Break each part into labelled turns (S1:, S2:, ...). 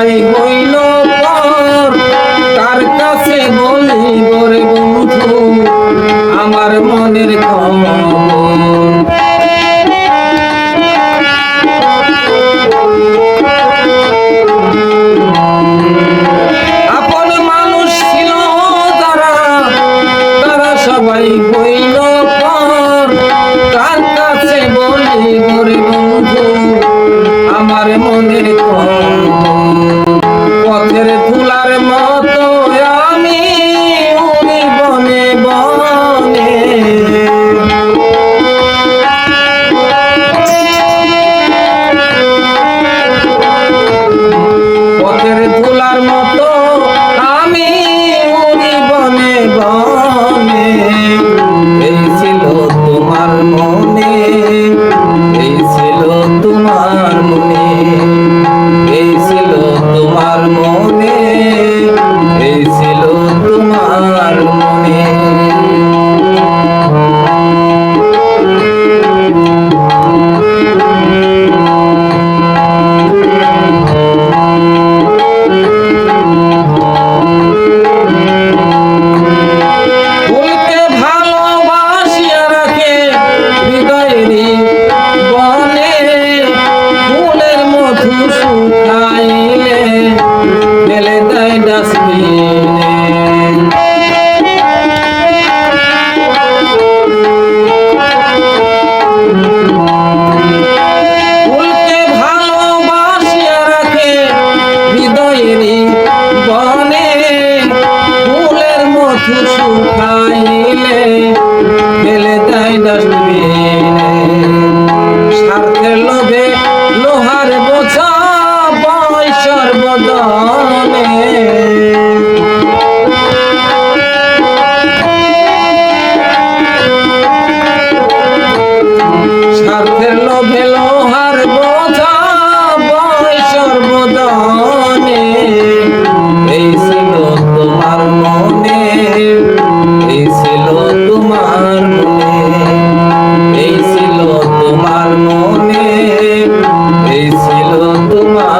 S1: Bye. Bye. শুকাইলে ফেলে তাই ডাস্টবিনে স্বার্থের ছিল তোমার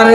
S1: আর